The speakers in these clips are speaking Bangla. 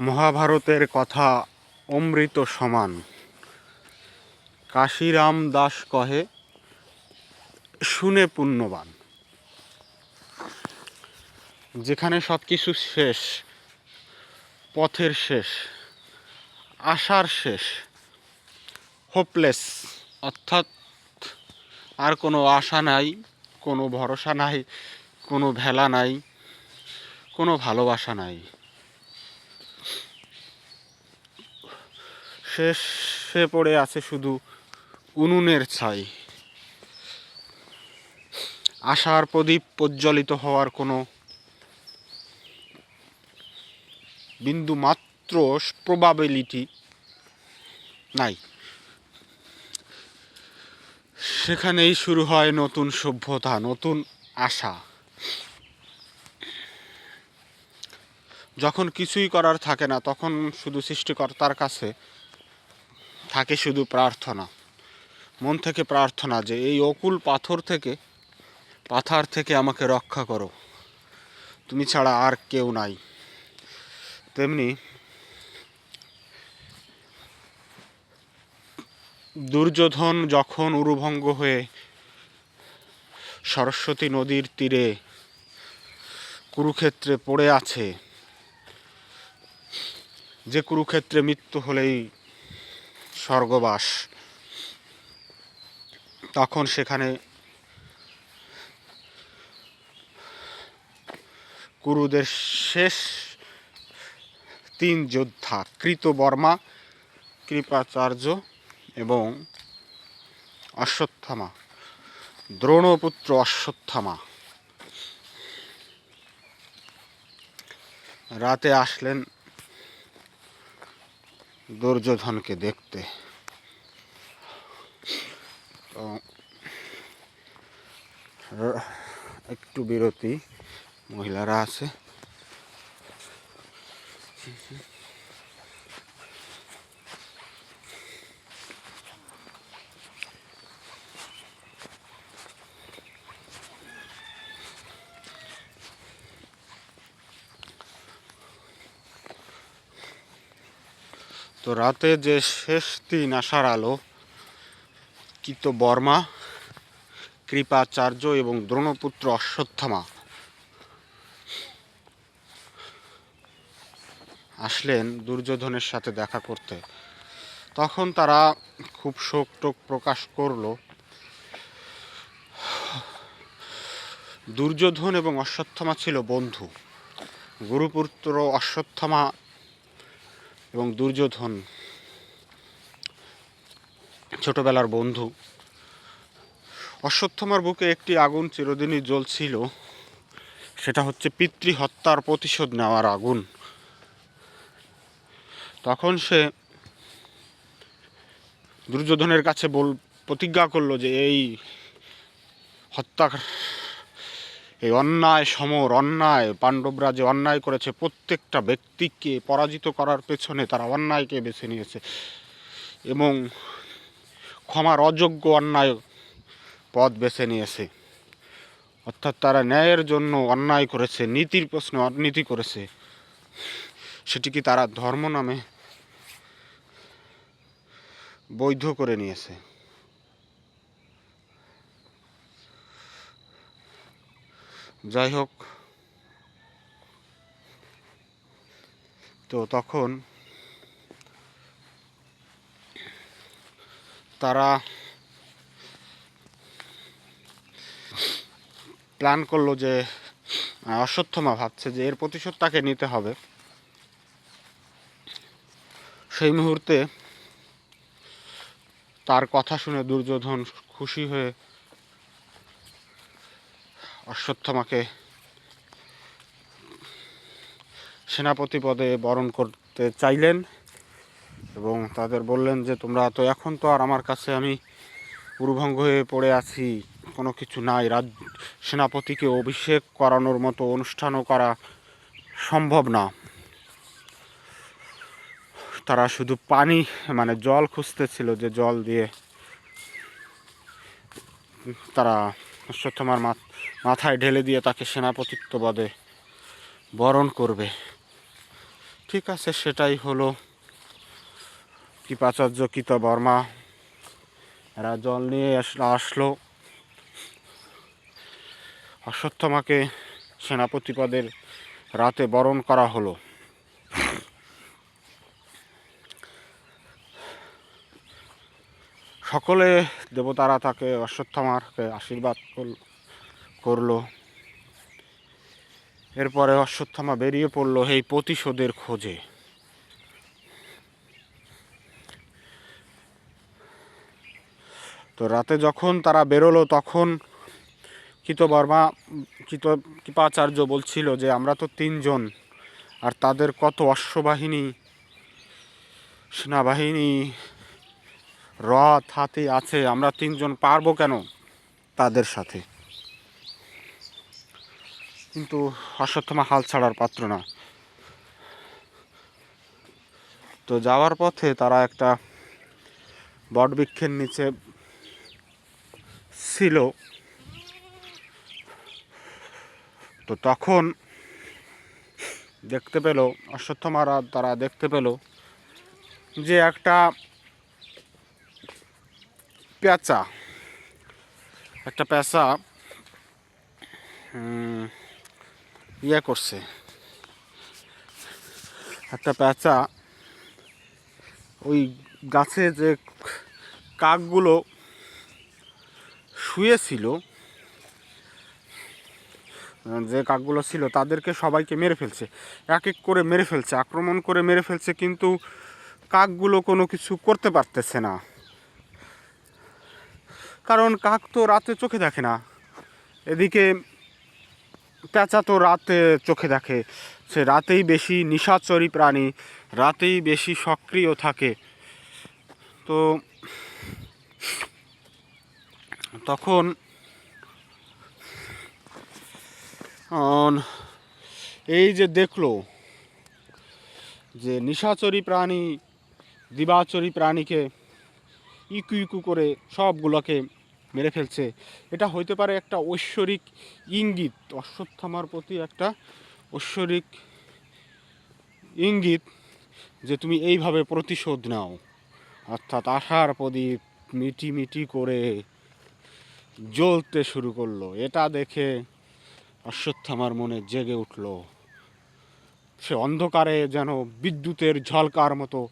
মহাভারতের কথা অমৃত সমান। কাশিরাম দাস কহে, শুনে পুণ্যবান। যেখানে সব কিছু শেষ, পথের শেষ, আশার শেষ হোপলেস অর্থাৎ আর কোনো আশা নাই, কোনো ভরসা নাই, কোনো ভেলা নাই, কোনো ভালোবাসা নাই। শেষে পড়ে আছে শুধু উনুনের ছাই। আশার প্রদীপ প্রজ্বলিত হওয়ার কোনো বিন্দু মাত্র প্রবাবিলিটি নাই। সেখানেই শুরু হয় নতুন সভ্যতা, নতুন আশা। যখন কিছুই করার থাকে না, তখন শুধু সৃষ্টিকর্তার কাছে থাকে শুধু প্রার্থনা। মন থেকে প্রার্থনা যে এই অকুল পাথর থেকে, পাথার থেকে আমাকে রক্ষা করো। তুমি ছাড়া আর কেউ নাই। তেমনি দুর্যোধন যখন উরুভঙ্গ হয়ে সরস্বতী নদীর তীরে কুরুক্ষেত্রে পড়ে আছে, যে কুরুক্ষেত্রে মৃত্যু হলেই স্বর্গবাস। তখন সেখানে কুরুদের শেষ তিন যোদ্ধা, কৃতবর্মা, কৃপাচার্য এবং অশ্বত্থামা, দ্রোণপুত্র অশ্বত্থামা। রাতে আসলেন দুর্যোধনকে দেখতে। একটু বিরতি মহিলারা আছে। তো রাতে যে শেষ দিন আসার আলো কিত বর্মা কৃপাচার্য এবং দ্রোণপুত্র অশ্বত্থামা আসলেন দুর্যোধনের সাথে দেখা করতে। তখন তারা খুব শোক টোক প্রকাশ করল, দুর্যোধন এবং অশ্বত্থামা ছিল বন্ধু। গুরুপুত্র অশ্বত্থামা এবং দুর্যোধন, ছোটবেলার বন্ধু, অশ্বত্থমার বুকে একটি আগুন চিরদিনই জ্বলছিল। সেটা হচ্ছে পিতৃ হত্যার প্রতিশোধ নেওয়ার আগুন। তখন সে দুর্যোধনের কাছে বল, প্রতিজ্ঞা করল যে এই হত্যা এই অন্যায় সমর, অন্যায় পাণ্ডবরা যে অন্যায় করেছে, প্রত্যেকটা ব্যক্তিকে পরাজিত করার পেছনে তারা অন্যায়কে বেছে নিয়েছে। এবং ক্ষমার অযোগ্য অন্যায় পথ বেছে নিয়েছে। অর্থাৎ তারা ন্যায়ের জন্য অন্যায় করেছে, নীতির প্রশ্নে, অনীতি করেছে। সেটি কি তারা ধর্ম নামে বৈধ করে নিয়েছে? যাই হোক। তো তখন তারা প্ল্যান করল যে অশ্বত্থমা ভাবছে যে, এর প্রতিশোধ তাকে নিতে হবে। সেই মুহূর্তে তার কথা শুনে দুর্যোধন খুশি হয়ে অশ্বত্থমাকে সেনাপতি পদে বরণ করতে চাইলেন এবং তাদের বললেন যে, তোমরা তো এখন তো আর আমার কাছে আমি উরুভঙ্গ হয়ে পড়ে আছি। কোনো কিছু নাই। রাজ, সেনাপতিকে অভিষেক করানোর মতো অনুষ্ঠানও করা সম্ভব না। তারা শুধু পানি মানে জল খুঁজতেছিল যে জল দিয়ে তারা অশ্বত্থমার মাথ- মাথায় ঢেলে দিয়ে তাকে সেনাপতিত্ব পদে বরণ করবে। ঠিক আছে, সেটাই হলো কৃপাচার্য কৃত বর্মা। এরা জল নিয়ে আসলো অশ্বত্থমাকে সেনাপতি পদের রাতে বরণ করা হলো। সকলে দেবতারা তাকে অশ্বত্থামারকে আশীর্বাদ করল- এরপরে অশ্বত্থামা বেরিয়ে পড়ল এই প্রতিশোধের খোঁজে। তো রাতে যখন তারা বেরোলো, তখন কৃতবর্মা, কৃত কৃপাচার্য বলছিল যে, আমরা তো তিনজন, আর তাদের কত অশ্ববাহিনী, সেনাবাহিনী রথ হাতি আছে, আমরা তিনজন পারব কেন? তাদের সাথে। কিন্তু অশ্বত্থমা হাল ছাড়ার পাত্র না। তো যাওয়ার পথে তারা একটা বটবৃক্ষের নিচে ছিল। তো তখন দেখতে পেল অশ্বত্থমারা তারা দেখতে পেল যে একটা পেঁচা। একটা পেঁচা ইয়ে করছে। একটা পেঁচা, ওই গাছে যে কাকগুলো শুয়েছিল, যে কাকগুলো ছিল, তাদেরকে সবাইকে মেরে ফেলছে। এক এক করে মেরে ফেলছে, আক্রমণ করে মেরে ফেলছে, কিন্তু কাকগুলো কোনো কিছু করতে পারতেছে না। কারণ কাক তো রাতে চোখে দেখে না। এদিকে প্যাঁচা তো রাতে চোখে দেখে। সে রাতেই বেশি নিশাচরী প্রাণী, রাতেই বেশি সক্রিয় থাকে। তো তখন এই যে দেখল যে নিশাচরী প্রাণী, দিবাচরী প্রাণীকে ইকু ইকু করে সবগুলোকে মেরে ফেলছে। এটা হইতে পারে একটা ঐশ্বরিক ইঙ্গিত, অশ্বত্থামার প্রতি একটা ঐশ্বরিক ইঙ্গিত যে তুমি এইভাবে প্রতিশোধ নাও। অর্থাৎ আশার প্রদীপ মিটি মিটি করে জ্বলতে শুরু করল। এটা দেখে অশ্বত্থামার মনে জেগে উঠল। সে অন্ধকারে যেন বিদ্যুতের ঝলকার মতো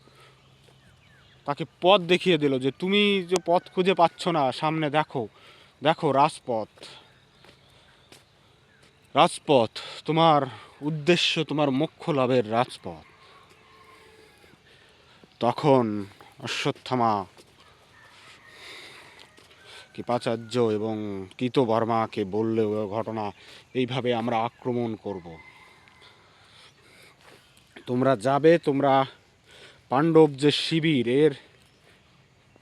তাকে পথ দেখিয়ে দিল যে তুমি যে পথ খুঁজে পাচ্ছ না, সামনে দেখো দেখো রাজপথ। রাজপথ তোমার উদ্দেশ্য, তোমার মোক্ষ লাভের রাজপথ। তখন অশ্বত্থামা, কৃপাচার্য এবং কৃতবর্মাকে বললে ও ঘটনা, এইভাবে আমরা আক্রমণ করব। তোমরা যাবে, তোমরা পাণ্ডব যে শিবির, এর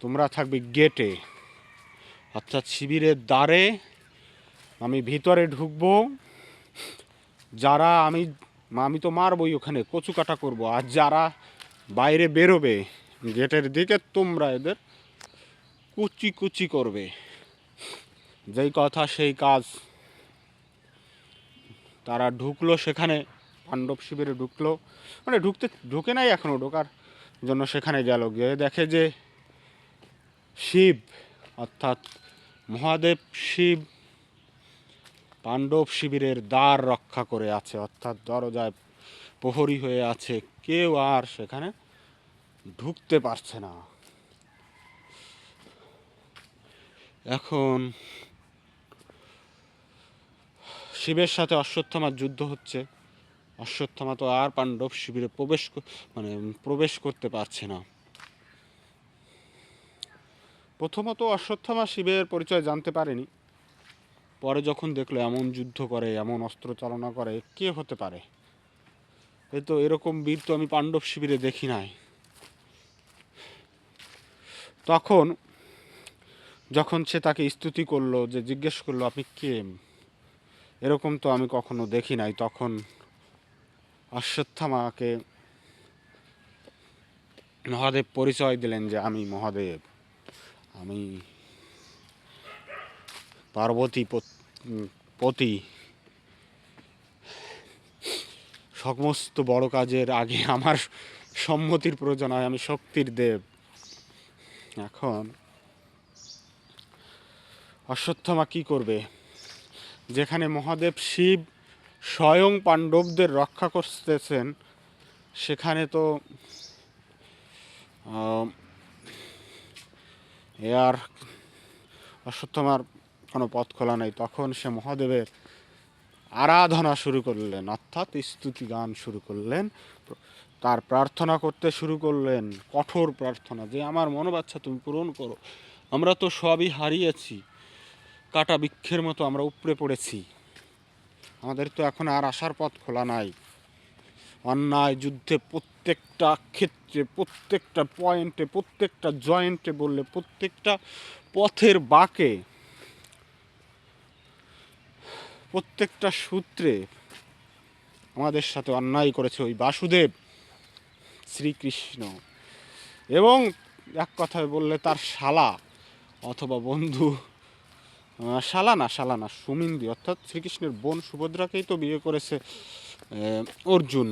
তোমরা থাকবে গেটে। অর্থাৎ শিবিরের দ্বারে আমি ভিতরে ঢুকবো। যারা আমি আমি তো মারবই ওখানে কচু কাটা করব। আর যারা বাইরে বেরোবে, গেটের দিকে তোমরা এদের কুচি কুচি করবে। যেই কথা, সেই কাজ। তারা ঢুকলো সেখানে, পাণ্ডব শিবিরে ঢুকলো। মানে ঢুকতে, ঢুকে নাই এখনও ঢোকার জন্য সেখানে গেল। গিয়ে দেখে যে শিব, অর্থাৎ মহাদেব শিব, পাণ্ডব শিবিরের দ্বার রক্ষা করে আছে, অর্থাৎ দরজায় প্রহরী হয়ে আছে। কেউ আর সেখানে ঢুকতে পারছে না। এখন শিবের সাথে অশ্বত্থামার যুদ্ধ হচ্ছে। অশ্বত্থামা তো আর পাণ্ডব শিবিরে প্রবেশ মানে প্রবেশ করতে পারছে না। প্রথমত অশ্বত্থামা শিবের পরিচয় জানতে পারেনি। পরে যখন দেখল এমন যুদ্ধ করে, এমন অস্ত্র চালনা করে, কে হতে পারে? এ তো এরকম বীর তো আমি পাণ্ডব শিবিরে দেখি নাই। তখন যখন সে তাকে স্তুতি করল, যে জিজ্ঞেস করল, আপনি কে? এরকম তো আমি কখনো দেখি নাই। তখন অশ্বত্থামাকে মহাদেব পরিচয় দিলেন যে আমি মহাদেব। আমি পার্বতী পত- সমস্ত বড় কাজের আগে আমার সম্মতির প্রয়োজন হয়, আমি শক্তির দেব। এখন অশ্বত্থমা কি করবে? যেখানে মহাদেব শিব স্বয়ং পাণ্ডবদের রক্ষা করতেছেন, সেখানে তো এ আর অশ্বত্থমার কোনো পথ খোলা নেই। তখন সে মহাদেবের আরাধনা শুরু করলেন, অর্থাৎ স্তুতি গান শুরু করলেন, তার প্রার্থনা করতে শুরু করলেন, কঠোর প্রার্থনা যে, আমার মনোবাচ্ছা তুমি পূরণ করো। আমরা তো সবই হারিয়েছি। কাটা বৃক্ষের মতো আমরা উপড়ে পড়েছি। আমাদের তো এখন আর আসার পথ খোলা নাই। অন্যায় যুদ্ধে প্রত্যেকটা ক্ষেত্রে, প্রত্যেকটা পয়েন্টে, প্রত্যেকটা জয়েন্টে বললে প্রত্যেকটা পথের বাঁকে, প্রত্যেকটা সূত্রে আমাদের সাথে অন্যায় করেছে ওই বাসুদেব শ্রীকৃষ্ণ। এবং এক কথায় বললে তার শালা অথবা বন্ধু আহ, শালা না শালা না সুমিন্দি অর্থাৎ শ্রীকৃষ্ণের বোন সুভদ্রাকেই তো বিয়ে করেছে অর্জুন।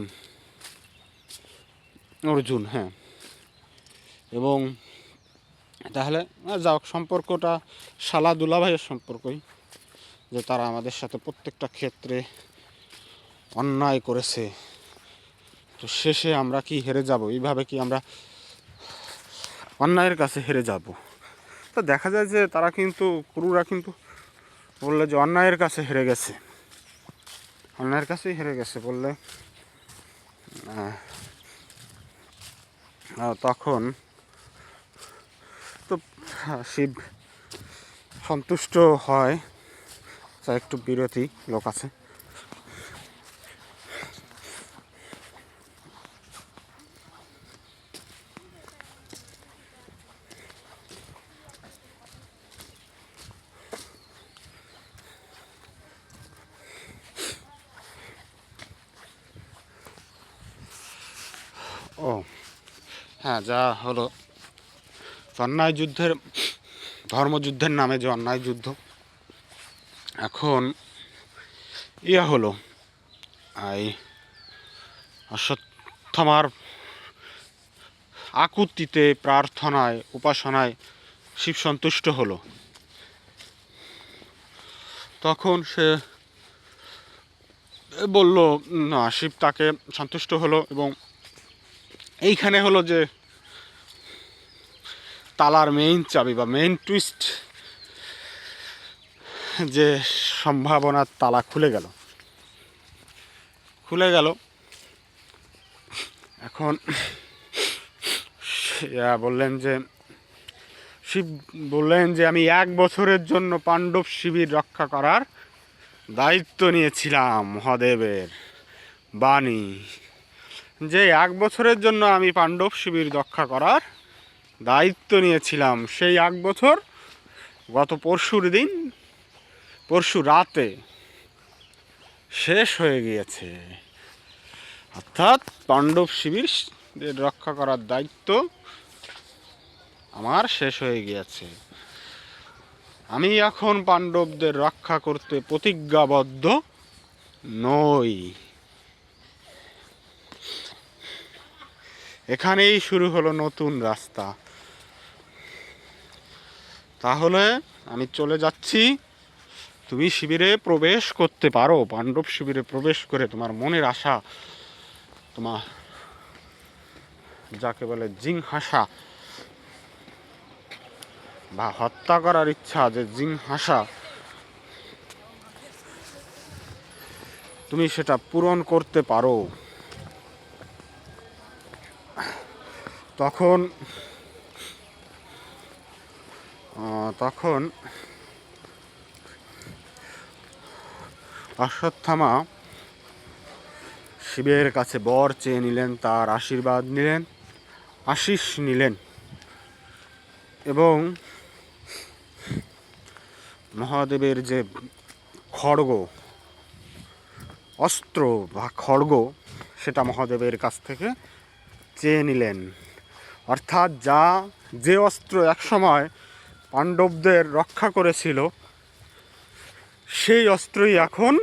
অর্জুন হ্যাঁ। এবং তাহলে যা সম্পর্কটা শালা দুলাভাইয়ের সম্পর্কই যে তারা আমাদের সাথে প্রত্যেকটা ক্ষেত্রে অন্যায় করেছে। তো শেষে আমরা কি হেরে যাব? এইভাবে কি আমরা অন্যায়ের কাছে হেরে যাব? তো দেখা যায় যে তারা কিন্তু, কুরুরা কিন্তু বললে যে অন্যায়ের কাছে হেরে গেছে। অন্যায়ের কাছেই হেরে গেছে বললে। তখন তো শিব সন্তুষ্ট হয়। তা একটু বিরতি, লোক আছে ও হ্যাঁ যা হলো। অন্যায় যুদ্ধের, ধর্মযুদ্ধের নামে যে অন্যায় যুদ্ধ। এখন ইয়া হলো। এই অশ্বত্থামার আকুতিতে, প্রার্থনায়, উপাসনায় শিব সন্তুষ্ট হলো। তখন সে বলল, না, শিব তাকে সন্তুষ্ট হলো এবং এইখানে হলো যে তালার মেইন চাবি বা মেইন টুইস্ট যে সম্ভাবনার তালা খুলে গেল। খুলে গেল। এখন বললেন যে, শিব বললেন যে আমি এক বছরের জন্য পাণ্ডব শিবির রক্ষা করার দায়িত্ব নিয়েছিলাম মহাদেবের বাণী। যে এক বছরের জন্য আমি পাণ্ডব শিবির রক্ষা করার দায়িত্ব নিয়েছিলাম। সেই এক বছর গত পরশুর দিন, পরশু রাতে শেষ হয়ে গিয়েছে। অর্থাৎ পাণ্ডব শিবির রক্ষা করার দায়িত্ব আমার শেষ হয়ে গিয়েছে। আমি এখন পাণ্ডবদের রক্ষা করতে প্রতিজ্ঞাবদ্ধ নই। এখানেই শুরু হলো নতুন রাস্তা। তাহলে আমি চলে যাচ্ছি। তুমি শিবিরে প্রবেশ করতে পারো, পাণ্ডব শিবিরে প্রবেশ করে তোমার মনের আশা, তোমার যাকে বলে জিংহাসা বা হত্যা করার ইচ্ছা যে জিংহাসা, তুমি সেটা পূরণ করতে পারো। তখন তখন অশ্বত্থামা শিবের কাছে বর চেয়ে নিলেন, তার আশীর্বাদ নিলেন আশিস নিলেন এবং মহাদেবের যে খড়গ, অস্ত্র বা খড়গ, সেটা মহাদেবের কাছ থেকে চেয়ে নিলেন। অর্থাৎ যা যে অস্ত্র একসময় পাণ্ডবদের রক্ষা করেছিল, সেই অস্ত্রই এখন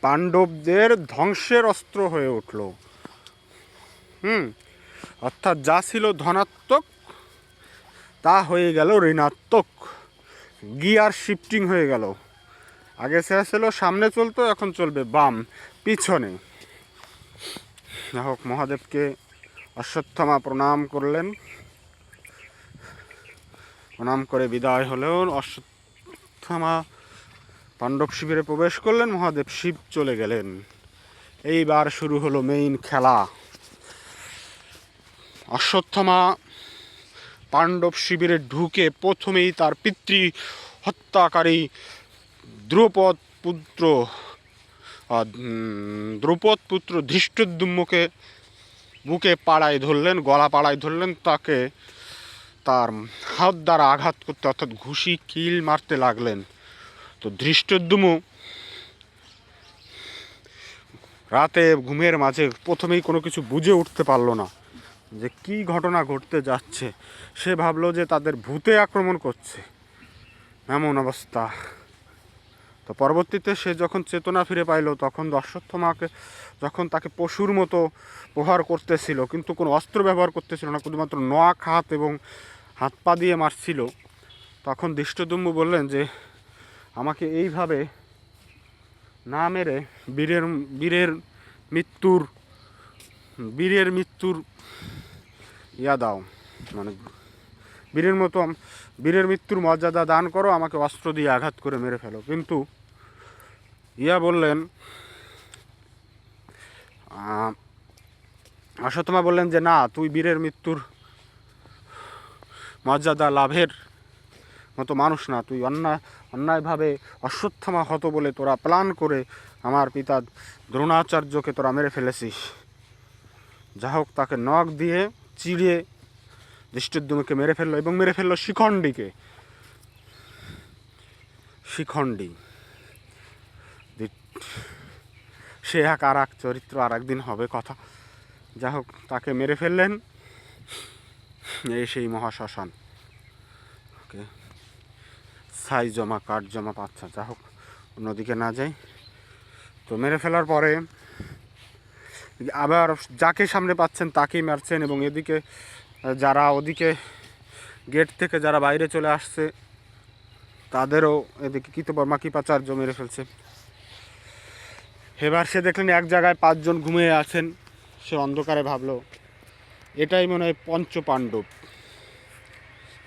পাণ্ডবদের ধ্বংসের অস্ত্র হয়ে উঠল। হুম, অর্থাৎ যা ছিল ধনাত্মক, তা হয়ে গেল ঋণাত্মক। গিয়ার শিফটিং হয়ে গেল। আগে সে ছিল, সামনে চলতো, এখন চলবে বাম, পিছনে। যাই হোক, মহাদেবকে অশ্বত্থমা প্রণাম করলেন। প্রণাম করে বিদায় হলেও অশ্বত্থমা পাণ্ডব শিবিরে প্রবেশ করলেন, মহাদেব শিব চলে গেলেন। এইবার শুরু হলো মেইন খেলা। অশ্বত্থমা পাণ্ডব শিবিরে ঢুকে প্রথমেই তার পিতৃ হত্যাকারী দ্রৌপদ পুত্র দ্রৌপদ পুত্র ধৃষ্টদ্যুম্নকে বুকে পাড়ায় ধরলেন, গলা পাড়ায় ধরলেন, তাকে তার হাত দ্বারা আঘাত করতে অর্থাৎ ঘুষি, কিল মারতে লাগলেন। তো ধৃষ্টদ্যুম রাতে ঘুমের মাঝে প্রথমেই কোনো কিছু বুঝে উঠতে পারল না যে কি ঘটনা ঘটতে যাচ্ছে। সে ভাবলো যে তাদের ভূতে আক্রমণ করছে। এমন অবস্থা। তো পরবর্তীতে সে যখন চেতনা ফিরে পাইলো, তখন অশ্বত্থমাকে যখন তাকে পশুর মতো প্রহার করতেছিল, কিন্তু কোনো অস্ত্র ব্যবহার করতেছিল না, শুধুমাত্র নোয়াক হাত এবং হাত পা দিয়ে মারছিল, তখন দৃষ্টদম্বু বললেন যে, আমাকে এইভাবে না মেরে বীরের বীরের মৃত্যুর বীরের মৃত্যুর ইয়া দাও মানে বীরের মতো, বীরের মৃত্যুর মর্যাদা দান করো, আমাকে অস্ত্র দিয়ে আঘাত করে মেরে ফেলো। কিন্তু ইয়া বললেন আহ, অশ্বত্থমা বললেন যে না তুই বীরের মৃত্যুর মর্যাদা লাভের মতো মানুষ না। তুই অন্যায় অন্যায়ভাবে অশ্বত্থমা হতো বলে তোরা প্ল্যান করে আমার পিতা দ্রোণাচার্যকে তোরা মেরে ফেলেছিস। যা হোক তাকে নখ দিয়ে চিড়িয়ে দৃষ্টদ্যুমকে মেরে ফেলল এবং মেরে ফেলল শিখণ্ডীকে। শিখণ্ডী। সে এক আর এক চরিত্র আর একদিন হবে কথা। যা হোক, তাকে মেরে ফেললেন। এই সেই মহাশ্মশান। ওকে। ছাই জমা, কাঠ জমা পাচ্ছা। যা হোক, অন্যদিকে না যাই। তো মেরে ফেলার পরে আবার যাকে সামনে পাচ্ছেন তাকেই মারছেন এবং এদিকে যারা ওদিকে গেট থেকে যারা বাইরে চলে আসছে, তাদেরও এদিকে কৃতবর্মা কৃপাচার্য মেরে ফেলছে। এবার সে দেখলেন এক জায়গায় পাঁচজন ঘুমিয়ে আছেন। সে অন্ধকারে ভাবলো, এটাই মনে হয় পঞ্চ পাণ্ডব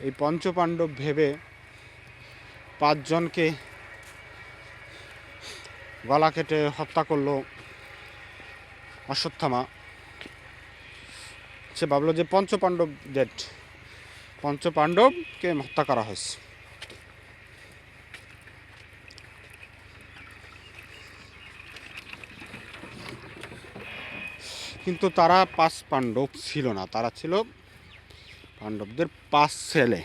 এই পঞ্চ পাণ্ডব ভেবে পাঁচজনকে গলা কেটে হত্যা করল অশ্বত্থামা। সে ভাবলো যে পঞ্চ পাণ্ডব ডেড পঞ্চ পাণ্ডবকে হত্যা করা হয়েছে। কিন্তু তারা পাঁচ পাণ্ডব ছিল না, তারা ছিল পাণ্ডবদের পাঁচ ছেলে।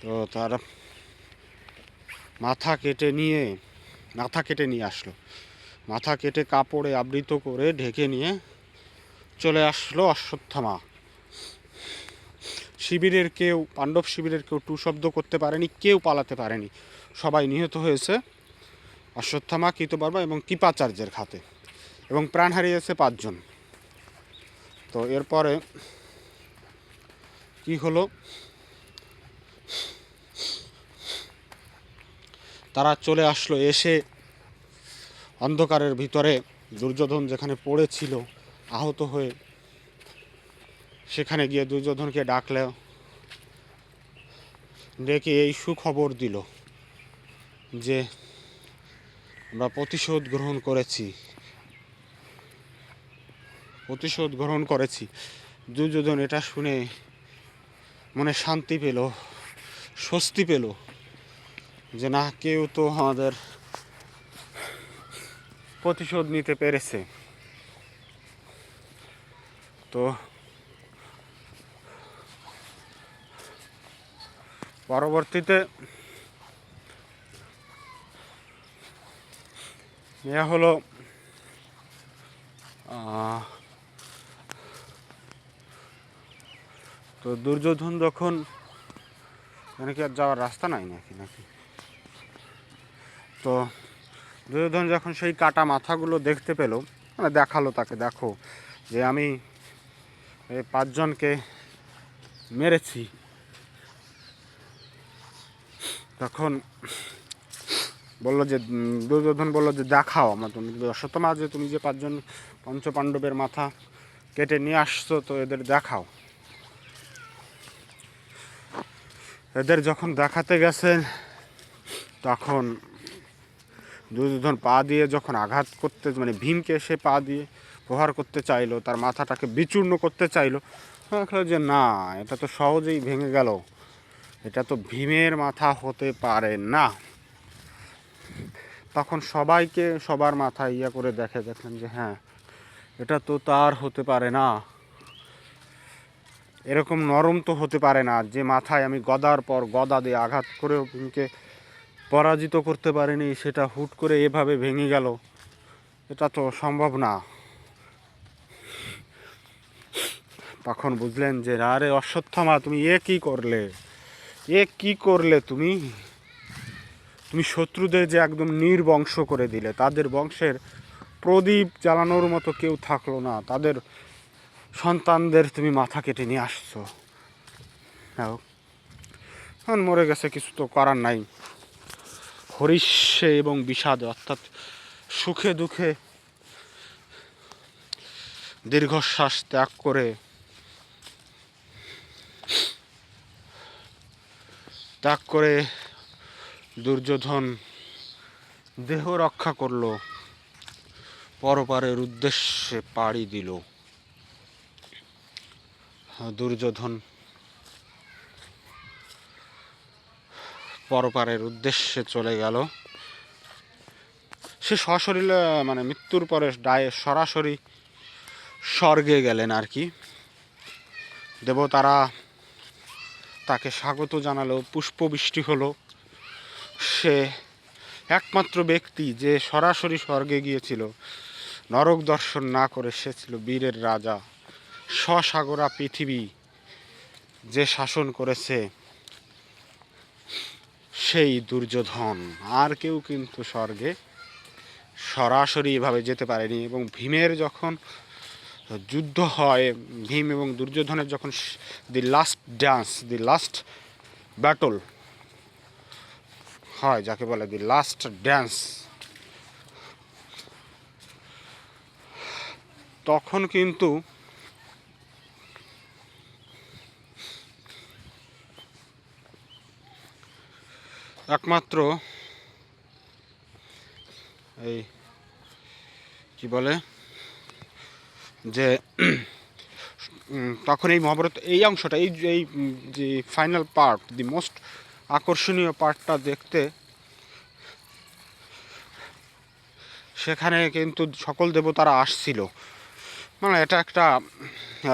তো তার মাথা কেটে নিয়ে, মাথা কেটে নিয়ে আসলো। মাথা কেটে কাপড়ে আবৃত করে ঢেকে নিয়ে চলে আসলো অশ্বত্থামা। শিবিরের কেউ, পাণ্ডব শিবিরের কেউ টু শব্দ করতে পারেনি, কেউ পালাতে পারেনি। সবাই নিহত হয়েছে অশ্বত্থামা, কৃতবর্মা এবং কৃপাচার্যের খাতে। এবং প্রাণ হারিয়েছে পাঁচজন। তো এরপরে কি হলো? তারা চলে আসলো, এসে অন্ধকারের ভিতরে, দুর্যোধন যেখানে পড়েছিল, আহত হয়ে সেখানে গিয়ে দুর্যোধনকে ডাকলে, ডেকে এই সুখবর দিল যে, আমরা প্রতিশোধ গ্রহণ করেছি। প্রতিশোধ গ্রহণ করেছি। দুর্যোধন এটা শুনে মনে শান্তি পেল, স্বস্তি পেল যে না, কেউ তো আমাদের প্রতিশোধ নিতে পেরেছে। তো পরবর্তীতে ইয়ে হলো তো দুর্যোধন যখন মানে কি আর যাওয়ার রাস্তা নাই নাকি নাকি? তো দুর্যোধন যখন সেই কাটা মাথাগুলো দেখতে পেল মানে দেখাল তাকে, দেখো যে আমি এই পাঁচজনকে মেরেছি। তখন বলল যে, দুর্যোধন বলল যে, দেখাও আমার তুমি অশ্বত্থমা যে, তুমি যে পাঁচজন পঞ্চপাণ্ডবের মাথা কেটে নিয়ে আসছো, তো এদের দেখাও। এদের যখন দেখাতে গেছে, তখন দুর্যোধন পা দিয়ে যখন আঘাত করতে মানে ভীমকে সে পা দিয়ে প্রহার করতে চাইলো, তার মাথাটাকে বিচূর্ণ করতে চাইলো দেখল যে না, এটা তো সহজেই ভেঙে গেল। এটা তো ভীমের মাথা হতে পারে না। তখন সবাইকে সবার মাথা ইয়া করে দেখে দেখলেন যে হ্যাঁ এটা তো তার হতে পারে না। এরকম নরম তো হতে পারে না, যে মাথায় আমি গদার পর গদা দিয়ে আঘাত করেও ভীমকে পরাজিত করতে পারিনি, সেটা হুট করে এভাবে ভেঙে গেল। এটা তো সম্ভব না। তখন বুঝলেন যে আরে অশ্বত্থমা, তুমি এ কি করলে? এ কি করলে তুমি? তুমি শত্রুদের যে একদম নির্বংশ করে দিলে, তাদের বংশের প্রদীপ জ্বালানোর মতো কেউ থাকল না, তাদের সন্তানদের তুমি মাথা কেটে নিয়ে আসছো। এখন মরে গেছে কিছু তো করার নাই। হরিষ্যে এবং বিষাদ, অর্থাৎ সুখে দুঃখে দীর্ঘশ্বাস ত্যাগ করে ত্যাগ করে দুর্যোধন দেহ রক্ষা করল। পরপারের উদ্দেশ্যে পাড়ি দিল। দুর্যোধন পরপারের উদ্দেশ্যে চলে গেল। সে সশরীরে মানে মৃত্যুর পরে ডায়ে সরাসরি স্বর্গে গেলেন আর কি। দেবতারা তাকে স্বাগত জানালো, পুষ্পবৃষ্টি হলো। সে একমাত্র ব্যক্তি যে সরাসরি স্বর্গে গিয়েছিল। নরক দর্শন না করে সে ছিল বীরের রাজা। স্বসাগরা পৃথিবী যে শাসন করেছে, সেই দুর্যোধন। আর কেউ কিন্তু স্বর্গে সরাসরি এভাবে যেতে পারেনি এবং ভীমের যখন যুদ্ধ হয়, ভীম এবং দুর্যোধনের যখন the last dance the last battle হয়, যাকে বলে দি লাস্ট ড্যান্স তখন কিন্তু একমাত্র এই কি বলে, যে তখন এই মহাভারত এই অংশটা, এই এই যে ফাইনাল পার্ট দি মোস্ট আকর্ষণীয় পার্টটা দেখতে, সেখানে কিন্তু সকল দেবতারা আসছিল। মানে এটা একটা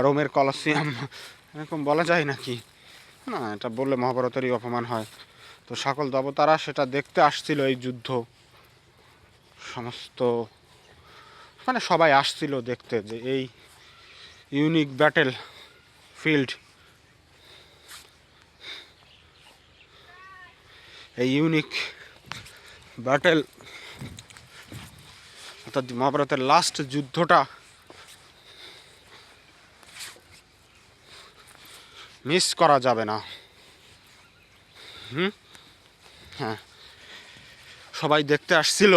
রোমের কলসিয়াম, এরকম বলা যায় নাকি? না, এটা বললে মহাভারতেরই অপমান হয়। তো সকল দেবতারা সেটা দেখতে আসছিল এই যুদ্ধ। সমস্ত মানে সবাই আসছিল দেখতে যে এই ইউনিক ব্যাটেল ফিল্ড এই ইউনিক ব্যাটেল অর্থাৎ মহাভারতের লাস্ট যুদ্ধটা মিস করা যাবে না। হুম? হ্যাঁ। সবাই দেখতে আসছিল।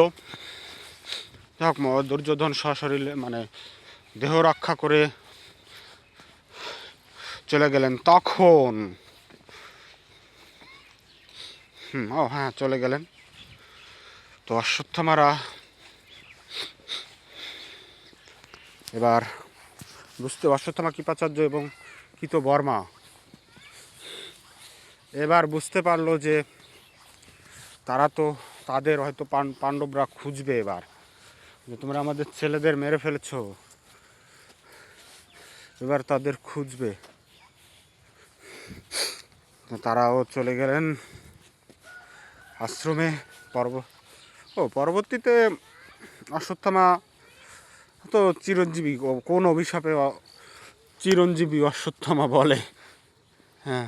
যাই হোক দুর্যোধন সশরীরে মানে দেহ রক্ষা করে চলে গেলেন। তখন হুম, ও হ্যাঁ চলে গেলেন। তো অশ্বত্থামারা এবার বুঝতে অশ্বত্থামা কৃপাচার্য এবং কিত বর্মা এবার বুঝতে পারল যে তারা তো তাদের হয়তো পাণ্ডবরা খুঁজবে এবার। যে তোমরা আমাদের ছেলেদের মেরে ফেলেছো, এবার তাদের খুঁজবে। তারাও চলে গেলেন আশ্রমে। পর্ব ও, পরবর্তীতে অশ্বত্থামা তো চিরঞ্জীবী কোন অভিশাপে চিরঞ্জীবী অশ্বত্থামা বলে। হ্যাঁ।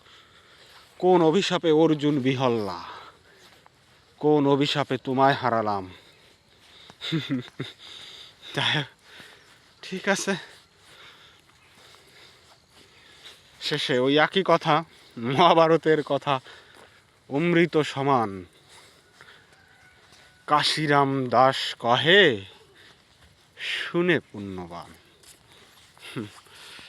কোন অভিশাপে অর্জুন বিহল্লা? কোন অভিশাপে তোমায় হারালাম? ঠিক আছে। শেষে ওই একই কথা, মহাভারতের কথা, অমৃত সমান। কাশিরাম দাস কহে, শুনে পুণ্যবান।